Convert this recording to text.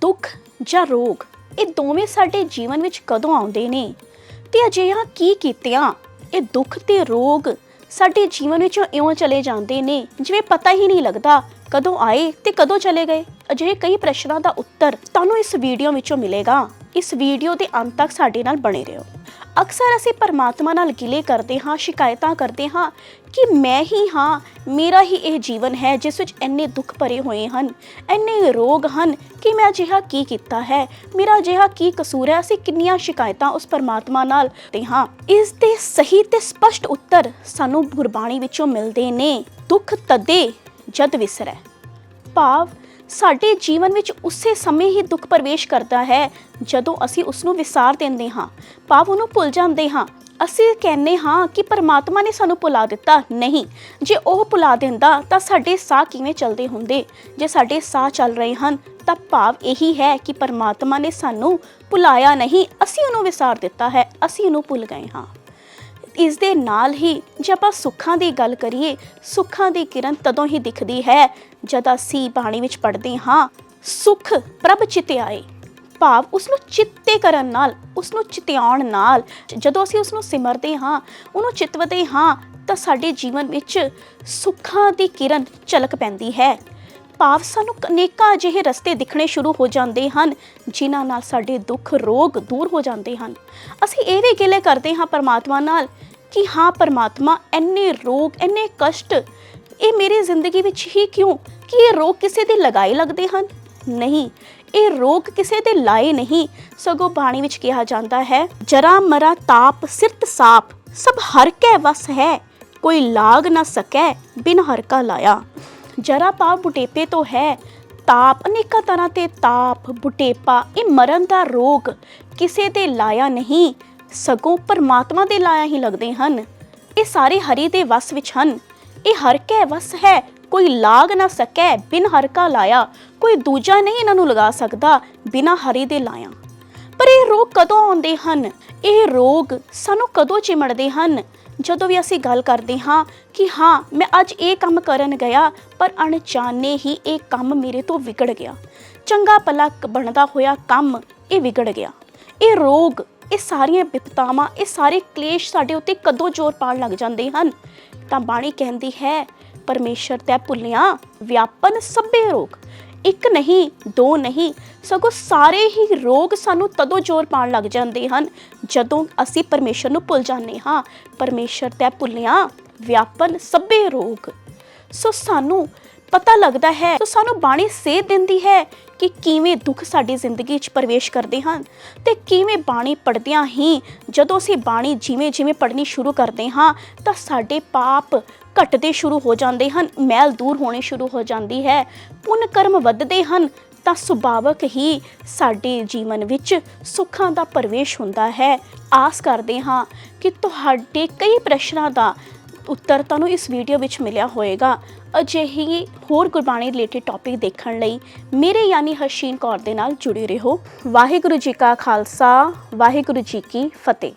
ਦੁੱਖ ਜਾਂ ਰੋਗ, ਇਹ ਦੋਵੇਂ ਸਾਡੇ ਜੀਵਨ ਵਿੱਚ ਕਦੋਂ ਆਉਂਦੇ ਨੇ? ਤੇ ਅਜਿਹਾ ਕੀ ਕੀਤਿਆਂ? ਇਹ ਦੁੱਖ ਤੇ ਰੋਗ ਸਾਡੇ ਜੀਵਨ ਵਿੱਚੋਂ ਇਉਂ ਚਲੇ ਜਾਂਦੇ ਨੇ, ਜਿਵੇਂ ਪਤਾ ਹੀ ਨਹੀਂ ਲੱਗਦਾ ਕਦੋਂ ਆਏ ਤੇ ਕਦੋਂ ਚਲੇ ਗਏ। ਅਜਿਹੇ ਕਈ ਪ੍ਰਸ਼ਨਾਂ ਦਾ ਉੱਤਰ ਤੁਹਾਨੂੰ ਇਸ ਵੀਡੀਓ ਵਿੱਚੋਂ ਮਿਲੇਗਾ। ਇਸ ਵੀਡੀਓ ਦੇ ਅੰਤ ਤੱਕ ਸਾਡੇ ਨਾਲ ਬਣੇ ਰਹੋ। ਅਕਸਰ ਅਸੀਂ ਪਰਮਾਤਮਾ ਨਾਲ ਗਿਲੇ ਕਰਦੇ ਹਾਂ, ਸ਼ਿਕਾਇਤਾਂ ਕਰਦੇ ਹਾਂ ਕਿ ਮੈਂ ਹੀ ਹਾਂ, ਮੇਰਾ ਹੀ ਇਹ ਜੀਵਨ ਹੈ ਜਿਸ ਵਿੱਚ ਇੰਨੇ ਦੁੱਖ ਭਰੇ ਹੋਏ ਹਨ, ਇੰਨੇ ਰੋਗ ਹਨ ਕਿ ਮੈਂ ਅਜਿਹਾ ਕੀ ਕੀਤਾ ਹੈ, ਮੇਰਾ ਅਜਿਹਾ ਕੀ ਕਸੂਰ ਹੈ, ਅਸੀਂ ਕਿੰਨੀਆਂ ਸ਼ਿਕਾਇਤਾਂ ਉਸ ਪਰਮਾਤਮਾ ਨਾਲ ਤੇ ਹਾਂ। ਇਸ ਦੇ ਸਹੀ ਤੇ ਸਪਸ਼ਟ ਉੱਤਰ ਸਾਨੂੰ ਗੁਰਬਾਣੀ ਵਿੱਚੋਂ ਮਿਲਦੇ ਨੇ, ਦੁੱਖ ਤਦੇ ਜਦ ਵਿਸਰੈ। ਭਾਵ ਸਾਡੇ ਜੀਵਨ ਵਿੱਚ ਉਸੇ ਸਮੇਂ ਹੀ ਦੁੱਖ ਪ੍ਰਵੇਸ਼ ਕਰਦਾ ਹੈ, ਜਦੋਂ ਅਸੀਂ ਉਸ ਨੂੰ ਵਿਸਾਰ ਦਿੰਦੇ ਹਾਂ। ਭਾਵ ਉਹਨੂੰ ਭੁੱਲ ਜਾਂਦੇ ਹਾਂ। ਅਸੀਂ ਕਹਿੰਦੇ ਹਾਂ ਕਿ ਪਰਮਾਤਮਾ ਨੇ ਸਾਨੂੰ ਭੁਲਾ ਦਿੱਤਾ। ਨਹੀਂ, ਜੇ ਉਹ ਭੁਲਾ ਦਿੰਦਾ ਤਾਂ ਸਾਡੇ ਸਾਹ ਕਿਵੇਂ ਚੱਲਦੇ ਹੁੰਦੇ? ਜੇ ਸਾਡੇ ਸਾਹ ਚੱਲ ਰਹੇ ਹਨ, ਤਾਂ ਭਾਵ ਇਹੀ ਹੈ ਕਿ ਪਰਮਾਤਮਾ ਨੇ ਸਾਨੂੰ ਭੁਲਾਇਆ ਨਹੀਂ। ਅਸੀਂ ਉਹਨੂੰ ਵਿਸਾਰ ਦਿੱਤਾ ਹੈ। ਅਸੀਂ ਉਹਨੂੰ ਭੁੱਲ ਗਏ ਹਾਂ। ਇਸ ਦੇ ਨਾਲ ਹੀ ਜੇ ਆਪਾਂ ਸੁੱਖਾਂ ਦੀ ਗੱਲ ਕਰੀਏ, ਸੁੱਖਾਂ ਦੀ ਕਿਰਨ ਤਦੋਂ ਹੀ ਦਿਖਦੀ ਹੈ ਜਦ ਅਸੀਂ ਬਾਣੀ ਵਿੱਚ ਪੜ੍ਹਦੇ ਹਾਂ, ਸੁਖ ਪ੍ਰਭ ਚਿਤਿਆਏ ਭਾਵ ਉਸ ਨੂੰ ਚਿੱਤੇ ਕਰਨ ਨਾਲ ਉਸ ਨੂੰ ਚਿਤਿਆਉਣ ਨਾਲ, ਜਦੋਂ ਅਸੀਂ ਉਸ ਨੂੰ ਸਿਮਰਦੇ ਹਾਂ, ਉਹਨੂੰ ਚਿਤਵਦੇ ਹਾਂ, ਤਾਂ ਸਾਡੇ ਜੀਵਨ ਵਿੱਚ ਸੁੱਖਾਂ ਦੀ ਕਿਰਨ ਝਲਕ ਪੈਂਦੀ ਹੈ। ਭਾਵ ਸਾਨੂੰ ਅਨੇਕਾਂ ਅਜਿਹੇ ਰਸਤੇ ਦਿਖਣੇ ਸ਼ੁਰੂ ਹੋ ਜਾਂਦੇ ਹਨ, ਜਿਨ੍ਹਾਂ ਨਾਲ ਸਾਡੇ ਦੁੱਖ ਰੋਗ ਦੂਰ ਹੋ ਜਾਂਦੇ ਹਨ। ਅਸੀਂ ਇਹ ਵੀ ਗਿਲੇ ਕਰਦੇ ਹਾਂ ਪਰਮਾਤਮਾ ਨਾਲ ਕਿ ਹਾਂ, ਪਰਮਾਤਮਾ ਇੰਨੇ ਰੋਗ, ਇੰਨੇ ਕਸ਼ਟ, ਇਹ ਮੇਰੀ ਜ਼ਿੰਦਗੀ ਵਿੱਚ ਹੀ ਕਿਉਂ? ਕਿ ਇਹ ਰੋਗ ਕਿਸੇ ਦੇ ਲਗਾਏ ਲੱਗਦੇ ਹਨ? ਨਹੀਂ, ਇਹ ਰੋਗ ਕਿਸੇ ਦੇ ਲਾਏ ਨਹੀਂ। ਸਗੋਂ ਬਾਣੀ ਵਿੱਚ ਕਿਹਾ ਜਾਂਦਾ ਹੈ, ਜਰਾ ਮਰਾ ਤਾਪ ਸਿਰਤ ਸਾਪ, ਸਭ ਹਰ ਕੈ ਵਸ ਹੈ, ਕੋਈ ਲਾਗ ਨਾ ਸਕੈ ਬਿਨ ਹਰ ਕਾ ਲਾਇਆ। ਜਰਾ ਪਾਪ ਬੁਟੇਪੇ ਤੋਂ ਹੈ, ਤਾਪ ਅਨੇਕਾਂ ਤਰ੍ਹਾਂ ਤੇ ਤਾਪ ਬੁਟੇਪਾ ਇਹ ਮਰਨ ਦਾ ਰੋਗ ਕਿਸੇ ਤੇ ਲਾਇਆ ਨਹੀਂ। ਸਗੋਂ ਪਰਮਾਤਮਾ ਦੇ ਲਾਇਆ ਹੀ ਲੱਗਦੇ ਹਨ। ਇਹ ਸਾਰੇ ਹਰੀ ਦੇ ਵਸ ਵਿੱਚ ਹਨ। ਇਹ ਹਰ ਕੈ ਵਸ ਹੈ, ਕੋਈ ਲਾਗ ਨਾ ਸਕੈ ਬਿਨ ਹਰ ਕਾ ਲਾਇਆ। ਕੋਈ ਦੂਜਾ ਨਹੀਂ ਇਹਨਾਂ ਨੂੰ ਲਗਾ ਸਕਦਾ ਬਿਨਾ ਹਰੀ ਦੇ ਲਾਇਆ। ਪਰ ਇਹ ਰੋਗ ਕਦੋਂ ਆਉਂਦੇ ਹਨ? ਇਹ ਰੋਗ ਸਾਨੂੰ ਕਦੋਂ ਚਿਮੜਦੇ ਹਨ? ਜਦੋਂ ਵੀ ਅਸੀਂ ਗੱਲ ਕਰਦੇ ਹਾਂ ਕਿ ਹਾਂ, ਮੈਂ ਅੱਜ ਇਹ ਕੰਮ ਕਰਨ ਗਿਆ, ਪਰ ਅਣਜਾਣੇ ਹੀ ਇਹ ਕੰਮ ਮੇਰੇ ਤੋਂ ਵਿਗੜ ਗਿਆ। ਚੰਗਾ ਭਲਾ ਬਣਦਾ ਹੋਇਆ ਕੰਮ ਇਹ ਵਿਗੜ ਗਿਆ। ਇਹ ਰੋਗ ਇਹ ਸਾਰੀਆਂ ਵਿਪਤਾਵਾਂ, ਇਹ ਸਾਰੇ ਕਲੇਸ਼ ਸਾਡੇ ਉੱਤੇ ਕਦੋਂ ਜ਼ੋਰ ਪਾਉਣ ਲੱਗ ਜਾਂਦੇ ਹਨ? ਤਾਂ ਬਾਣੀ ਕਹਿੰਦੀ ਹੈ, ਪਰਮੇਸ਼ਰ ਤੈ ਭੁੱਲਿਆ, ਵਿਆਪਨ ਸਭੇ ਰੋਗ। ਇੱਕ ਨਹੀਂ, ਦੋ ਨਹੀਂ, ਸਗੋਂ ਸਾਰੇ ਹੀ ਰੋਗ ਸਾਨੂੰ ਤਦੋਂ ਜ਼ੋਰ ਪਾਉਣ ਲੱਗ ਜਾਂਦੇ ਹਨ, ਜਦੋਂ ਅਸੀਂ ਪਰਮੇਸ਼ਰ ਨੂੰ ਭੁੱਲ ਜਾਂਦੇ ਹਾਂ। ਪਰਮੇਸ਼ਰ ਤੈ ਭੁੱਲਿਆ, ਵਿਆਪਨ ਸਭੇ ਰੋਗ। ਸੋ ਸਾਨੂੰ ਪਤਾ ਲੱਗਦਾ ਹੈ। ਸੋ ਸਾਨੂੰ ਬਾਣੀ ਸੇਧ ਦਿੰਦੀ ਹੈ ਕਿ ਕਿਵੇਂ ਦੁੱਖ ਸਾਡੀ ਜ਼ਿੰਦਗੀ 'ਚ ਪ੍ਰਵੇਸ਼ ਕਰਦੇ ਹਨ ਤੇ ਕਿਵੇਂ ਬਾਣੀ ਪੜ੍ਹਦਿਆਂ ਹੀ ਜਦੋਂ ਅਸੀਂ ਬਾਣੀ ਜਿਵੇਂ ਜਿਵੇਂ ਪੜ੍ਹਨੀ ਸ਼ੁਰੂ ਕਰਦੇ ਹਾਂ, ਤਾਂ ਸਾਡੇ ਪਾਪ ਘਟਦੇ ਸ਼ੁਰੂ ਹੋ ਜਾਂਦੇ ਹਨ, ਮੈਲ ਦੂਰ ਹੋਣੇ ਸ਼ੁਰੂ ਹੋ ਜਾਂਦੀ ਹੈ। ਪੁੰਨ ਕਰਮ ਵੱਧਦੇ ਹਨ, ਤਾਂ ਸੁਭਾਵਕ ਹੀ ਸਾਡੇ ਜੀਵਨ ਵਿੱਚ ਸੁੱਖਾਂ ਦਾ ਪ੍ਰਵੇਸ਼ ਹੁੰਦਾ ਹੈ। ਆਸ ਕਰਦੇ ਹਾਂ ਕਿ ਤੁਹਾਡੇ ਕਈ ਪ੍ਰਸ਼ਨਾਂ ਦਾ ਉੱਤਰ ਤੁਹਾਨੂੰ ਇਸ ਵੀਡੀਓ ਵਿੱਚ ਮਿਲਿਆ ਹੋਵੇਗਾ। ਅਜਿਹੀ ਹੋਰ ਗੁਰਬਾਣੀ ਰਿਲੇਟਡ ਟੌਪਿਕ ਦੇਖਣ ਲਈ ਮੇਰੇ ਯਾਨੀ ਹਰਸ਼ੀਨ ਕੌਰ ਦੇ ਨਾਲ ਜੁੜੇ ਰਹੋ। ਵਾਹਿਗੁਰੂ ਜੀ ਕਾ ਖਾਲਸਾ, ਵਾਹਿਗੁਰੂ ਜੀ ਕੀ ਫਤਿਹ।